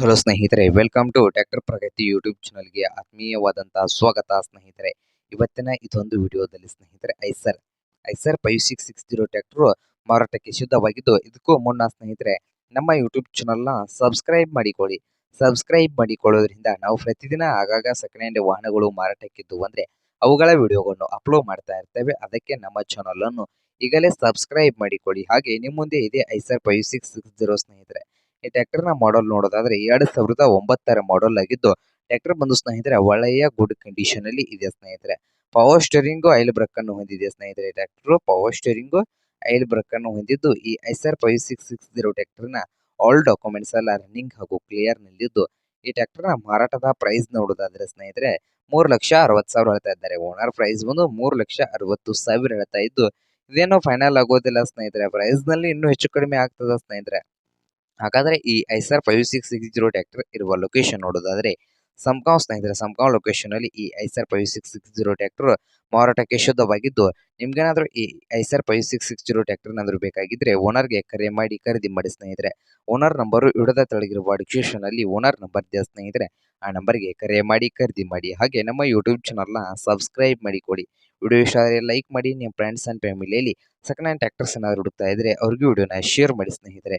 Hello ಸ್ನೇಹಿತರೆ welcome to tractor Pragati YouTube ಚಾನಲ್ಗೆ ಆತ್ಮೀಯವಾದಂತಹ ಸ್ವಾಗತ ಸ್ನೇಹಿತರೆ. ಇವತ್ತಿನ ಇದೊಂದು ವಿಡಿಯೋದಲ್ಲಿ ಸ್ನೇಹಿತರೆ, Eicher Eicher five six six zero tractor ಮಾರಾಟಕ್ಕೆ ಸಿದ್ಧವಾಗಿದ್ದು, ಇದಕ್ಕೂ ಮುನ್ನ ಸ್ನೇಹಿತರೆ, ನಮ್ಮ ಯೂಟ್ಯೂಬ್ ಚಾನಲ್ನ ಸಬ್ಸ್ಕ್ರೈಬ್ ಮಾಡಿಕೊಳ್ಳಿ. ಸಬ್ಸ್ಕ್ರೈಬ್ ಮಾಡಿಕೊಳ್ಳೋದ್ರಿಂದ ನಾವು ಪ್ರತಿದಿನ ಆಗಾಗ ಸೆಕೆಂಡ್ ಹ್ಯಾಂಡ್ ವಾಹನಗಳು ಮಾರಾಟಕ್ಕಿದ್ದು ಅಂದರೆ, ಅವುಗಳ ವಿಡಿಯೋಗಳನ್ನು ಅಪ್ಲೋಡ್ ಮಾಡ್ತಾ ಇರ್ತೇವೆ. ಅದಕ್ಕೆ ನಮ್ಮ ಚಾನಲನ್ನು ಈಗಲೇ ಸಬ್ಸ್ಕ್ರೈಬ್ ಮಾಡಿಕೊಳ್ಳಿ. ಹಾಗೆ ನಿಮ್ಮ ಮುಂದೆ ಇದೆ Eicher five six six zero ಸ್ನೇಹಿತರೆ ಈ ಟ್ರ್ಯಾಕ್ಟರ್ನ ಮಾಡೆಲ್ ನೋಡೋದಾದ್ರೆ ಎರಡ್ ಸಾವಿರದ ಒಂಬತ್ತರ ಮಾಡೆಲ್ ಆಗಿದ್ದು, ಟ್ರ್ಯಾಕ್ಟರ್ ಬಂದು ಸ್ನೇಹಿತರೆ ಒಳ್ಳೆಯ ಗುಡ್ ಕಂಡೀಷನ್ ಅಲ್ಲಿ ಇದೆ ಸ್ನೇಹಿತರೆ. ಪವರ್ ಸ್ಟೇರಿಂಗ್ ಐಲ್ ಬ್ರೇಕ್ ಅನ್ನು ಹೊಂದಿದೆ ಸ್ನೇಹಿತರೆ tractor. Power steering oil brake ಅನ್ನು ಹೊಂದಿದ್ದು, ಈ Eicher five six six zero ಟ್ರ್ಯಾಕ್ಟರ್ನ ಆಲ್ ಡಾಕ್ಯುಮೆಂಟ್ಸ್ ಎಲ್ಲ ರನ್ನಿಂಗ್ ಹಾಗೂ ಕ್ಲಿಯರ್ ನಲ್ಲಿದ್ದು, ಈ ಟ್ರ್ಯಾಕ್ಟರ್ನ ಮಾರಾಟದ ಪ್ರೈಸ್ ನೋಡೋದಾದ್ರೆ ಸ್ನೇಹಿತರೆ ಮೂರು ಲಕ್ಷ ಅರವತ್ತು ಸಾವಿರ ಹೇಳ್ತಾ ಇದ್ದಾರೆ. ಓನರ್ ಪ್ರೈಸ್ ಬಂದು ಮೂರು ಲಕ್ಷ ಅರವತ್ತು ಸಾವಿರ ಹೇಳ್ತಾ ಇದ್ದು, ಇದೇನೋ ಫೈನಲ್ ಆಗೋದಿಲ್ಲ ಸ್ನೇಹಿತರೆ. ಪ್ರೈಸ್ನಲ್ಲಿ ಇನ್ನೂ ಹೆಚ್ಚು ಕಡಿಮೆ ಆಗ್ತದ ಸ್ನೇಹಿತರೆ. ಹಾಗಾದ್ರೆ ಈ Eicher five six six zero tractor ಇರುವ ಲೊಕೇಶನ್ ನೋಡೋದಾದ್ರೆ ಸಂಕಾವ್ ಸ್ನೇಹಿತರೆ ಸಂಕಾವ್ ಲೊಕೇಶನ್ ಅಲ್ಲಿ ಈ Eicher five six six zero tractor ಮಾರಾಟಕ್ಕೆ ಶುದ್ಧವಾಗಿದ್ದು, ನಿಮ್ಗೇನಾದ್ರೂ ಈ Eicher five six six zero tractor ಏನಾದ್ರು ಬೇಕಾಗಿದ್ರೆ ಓನರ್ಗೆ ಕರೆ ಮಾಡಿ, ಖರೀದಿ ಮಾಡಿ ಸ್ನೇಹಿತರೆ. ಓನರ್ ನಂಬರು ಇಡದ ತೆಳಗಿರುವ ಡಿಸ್ಕ್ರಿಪ್ಷನ್ ಅಲ್ಲಿ ಓನರ್ ನಂಬರ್ ಇದೆ ಸ್ನೇಹಿತರೆ. ಆ ನಂಬರ್ಗೆ ಕರೆ ಮಾಡಿ, ಖರೀದಿ ಮಾಡಿ. ಹಾಗೆ ನಮ್ಮ ಯೂಟ್ಯೂಬ್ ಚಾನಲ್ನ ಸಬ್ಸ್ಕ್ರೈಬ್ ಮಾಡಿಕೊಡಿ. ವಿಡಿಯೋ ಇಷ್ಟ ಆದರೆ ಲೈಕ್ ಮಾಡಿ ನಿಮ್ಮ ಫ್ರೆಂಡ್ಸ್ ಆ್ಯಂಡ್ ಫ್ಯಾಮಿಲಿಯಲ್ಲಿ ಸೆಕೆಂಡ್ ಹ್ಯಾಂಡ್ ಟ್ಯಾಕ್ಟರ್ಸ್ ಏನಾದ್ರು ಹುಡುಕ್ತಾ ಇದ್ದರೆ ಅವ್ರಿಗೂ ವಿಡಿಯೋನ ಶೇರ್ ಮಾಡಿ ಸ್ನೇಹಿತರೆ.